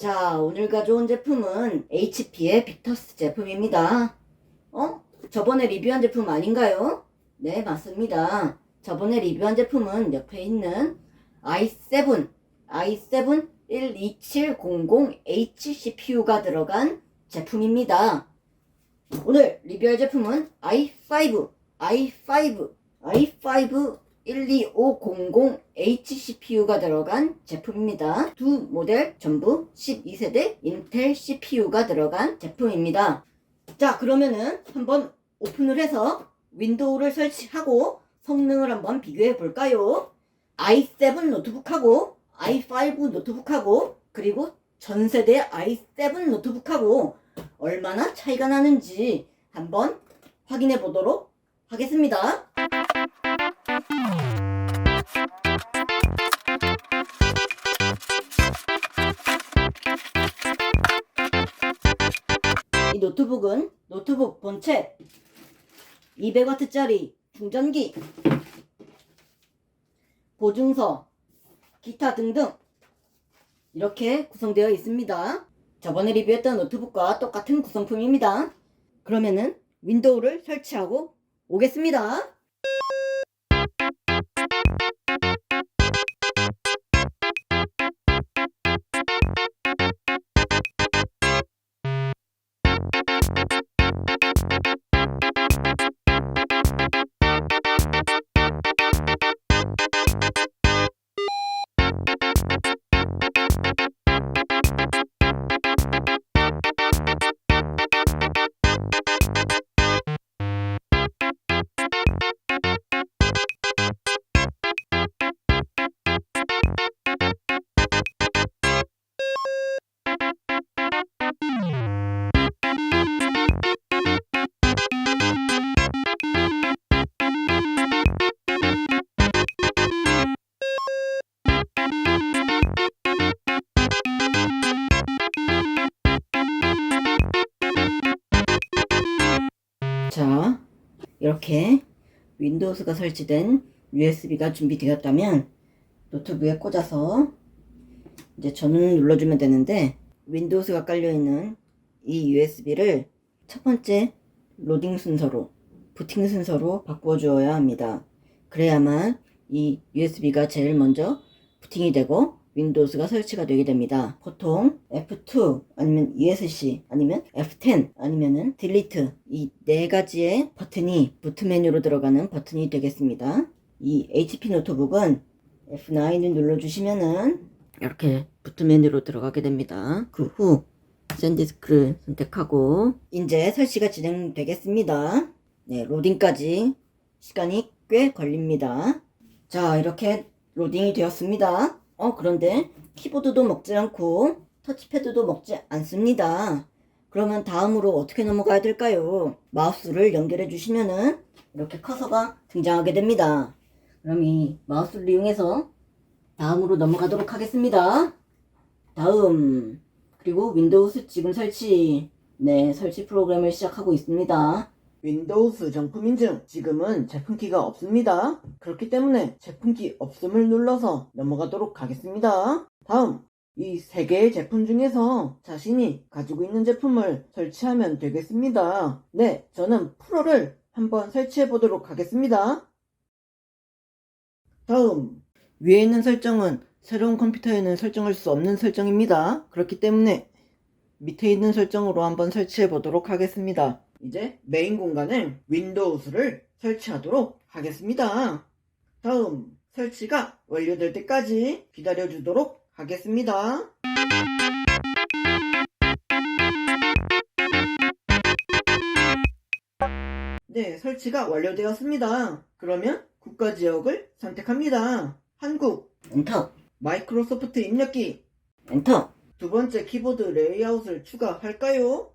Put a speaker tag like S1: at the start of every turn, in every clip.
S1: 자, 오늘 가져온 제품은 HP의 빅터스 제품입니다. 어? 저번에 리뷰한 제품 아닌가요? 네, 맞습니다. 저번에 리뷰한 제품은 옆에 있는 i7, i7 12700H CPU가 들어간 제품입니다. 오늘 리뷰할 제품은 i5, i5, i5 12500H CPU가 들어간 제품입니다. 두 모델 전부 12세대 인텔 CPU가 들어간 제품입니다. 자, 그러면은 한번 오픈을 해서 윈도우를 설치하고 성능을 한번 비교해 볼까요? i7 노트북하고 i5 노트북하고 그리고 전 세대 i7 노트북하고 얼마나 차이가 나는지 한번 확인해 보도록 하겠습니다. 이 노트북은 노트북 본체 200W짜리 충전기 보증서 기타 등등 이렇게 구성되어 있습니다. 저번에 리뷰했던 노트북과 똑같은 구성품입니다. 그러면은 윈도우를 설치하고 오겠습니다. 윈도우스가 설치된 USB가 준비되었다면 노트북에 꽂아서 이제 전원을 눌러주면 되는데 윈도우스가 깔려있는 이 USB를 첫 번째 로딩 순서로 부팅 순서로 바꾸어 주어야 합니다. 그래야만 이 USB가 제일 먼저 부팅이 되고 윈도우스가 설치가 되게 됩니다. 보통 F2 아니면 ESC 아니면 F10 아니면은 딜리트 이 네 가지의 버튼이 부트 메뉴로 들어가는 버튼이 되겠습니다. 이 HP 노트북은 F9을 눌러주시면은 이렇게 부트 메뉴로 들어가게 됩니다. 그후 샌디스크를 선택하고 이제 설치가 진행되겠습니다. 네, 로딩까지 시간이 꽤 걸립니다. 자, 이렇게 로딩이 되었습니다. 어, 그런데 키보드도 먹지 않고 터치패드도 먹지 않습니다. 그러면 다음으로 어떻게 넘어가야 될까요? 마우스를 연결해 주시면은 이렇게 커서가 등장하게 됩니다. 그럼 이 마우스를 이용해서 다음으로 넘어가도록 하겠습니다. 다음 그리고 윈도우스 지금 설치 네 설치 프로그램을 시작하고 있습니다. 윈도우스 정품 인증 지금은 제품키가 없습니다. 그렇기 때문에 제품키 없음을 눌러서 넘어가도록 하겠습니다. 다음 이 세 개의 제품 중에서 자신이 가지고 있는 제품을 설치하면 되겠습니다. 네, 저는 프로를 한번 설치해 보도록 하겠습니다. 다음 위에 있는 설정은 새로운 컴퓨터에는 설정할 수 없는 설정입니다. 그렇기 때문에 밑에 있는 설정으로 한번 설치해 보도록 하겠습니다. 이제 메인 공간에 윈도우스를 설치하도록 하겠습니다. 다음 설치가 완료될 때까지 기다려 주도록 하겠습니다. 네, 설치가 완료되었습니다. 그러면 국가 지역을 선택합니다. 한국 엔터 마이크로소프트 입력기 엔터 두 번째 키보드 레이아웃을 추가할까요?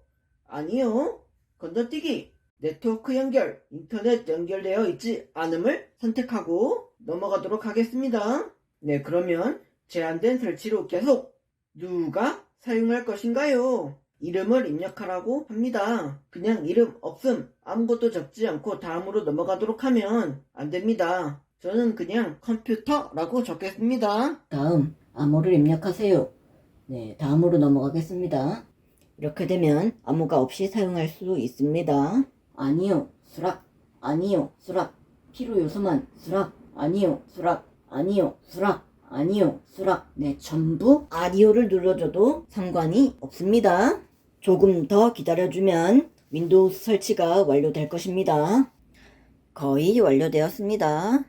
S1: 아니요. 건너뛰기 네트워크 연결 인터넷 연결되어 있지 않음을 선택하고 넘어가도록 하겠습니다. 네, 그러면 제한된 설치로 계속 누가 사용할 것인가요? 이름을 입력하라고 합니다. 그냥 이름 없음 아무것도 적지 않고 다음으로 넘어가도록 하면 안 됩니다. 저는 그냥 컴퓨터라고 적겠습니다. 다음 암호를 입력하세요. 네, 다음으로 넘어가겠습니다. 이렇게 되면 암호가 없이 사용할 수 있습니다. 아니요, 수락. 아니요, 수락. 필요 요소만 수락. 아니요, 수락. 아니요, 수락. 아니요, 수락. 네, 전부 아니요를 눌러줘도 상관이 없습니다. 조금 더 기다려주면 윈도우 설치가 완료될 것입니다. 거의 완료되었습니다.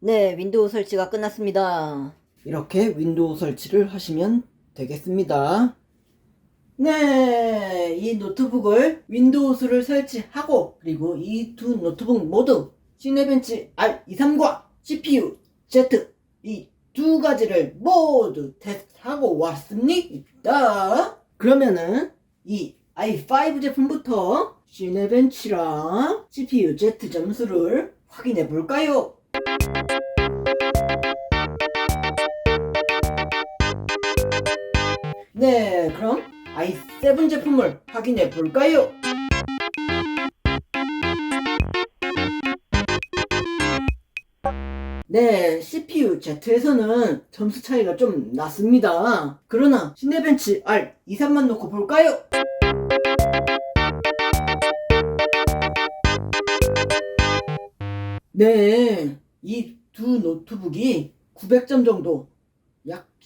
S1: 네, 윈도우 설치가 끝났습니다. 이렇게 윈도우 설치를 하시면 되겠습니다. 네, 이 노트북을 윈도우스를 설치하고 그리고 이 두 노트북 모두 시네벤치 R230과 CPU Z 이 두 가지를 모두 테스트하고 왔습니다. 그러면은 이 i5 제품부터 시네벤치랑 CPU Z 점수를 확인해 볼까요? 네, 그럼 i7 제품을 확인해 볼까요? 네, CPU Z에서는 점수 차이가 좀 났습니다. 그러나 시네벤치 R 2, 3만 놓고 볼까요? 네, 이 두 노트북이 900점 정도, 약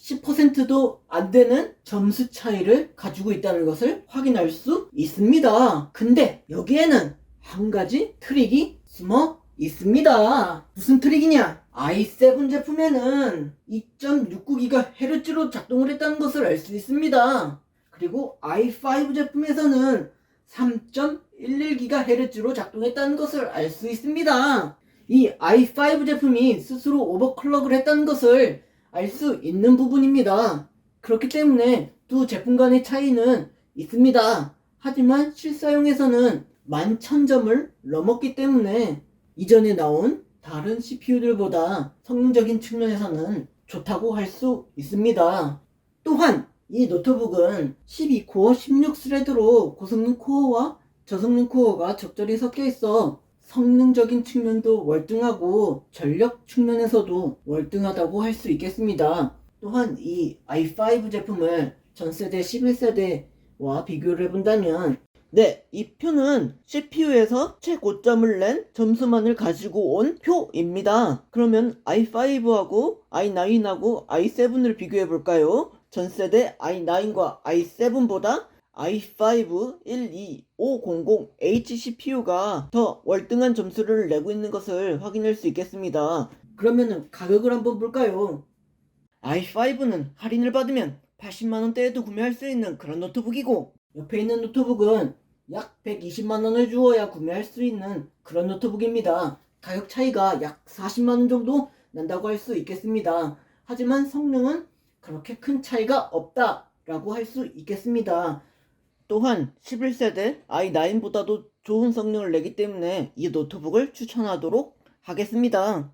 S1: 10%도 안 되는 점수 차이를 가지고 있다는 것을 확인할 수 있습니다. 근데 여기에는 한 가지 트릭이 숨어 있습니다. 무슨 트릭이냐? i7 제품에는 2.69GHz로 작동을 했다는 것을 알 수 있습니다. 그리고 i5 제품에서는 3.11GHz로 작동했다는 것을 알 수 있습니다. 이 i5 제품이 스스로 오버클럭을 했다는 것을 알 수 있는 부분입니다. 그렇기 때문에 두 제품 간의 차이는 있습니다. 하지만 실사용에서는 11,000점을 넘었기 때문에 이전에 나온 다른 CPU들보다 성능적인 측면에서는 좋다고 할 수 있습니다. 또한 이 노트북은 12코어 16스레드로 고성능 코어와 저성능 코어가 적절히 섞여 있어 성능적인 측면도 월등하고 전력 측면에서도 월등하다고 할 수 있겠습니다. 또한 이 i5 제품을 전 세대 11세대와 비교를 해본다면 네, 이 표는 CPU에서 최고점을 낸 점수만을 가지고 온 표입니다. 그러면 i5하고 i9하고 i7을 비교해 볼까요? 전 세대 i9과 i7보다 i5 12500H CPU가 더 월등한 점수를 내고 있는 것을 확인할 수 있겠습니다. 그러면 가격을 한번 볼까요? i5는 할인을 받으면 80만원대에도 구매할 수 있는 그런 노트북이고 옆에 있는 노트북은 약 120만원을 주어야 구매할 수 있는 그런 노트북입니다. 가격 차이가 약 40만원 정도 난다고 할 수 있겠습니다. 하지만 성능은 그렇게 큰 차이가 없다라고 할 수 있겠습니다. 또한 11세대 i9보다도 좋은 성능을 내기 때문에 이 노트북을 추천하도록 하겠습니다.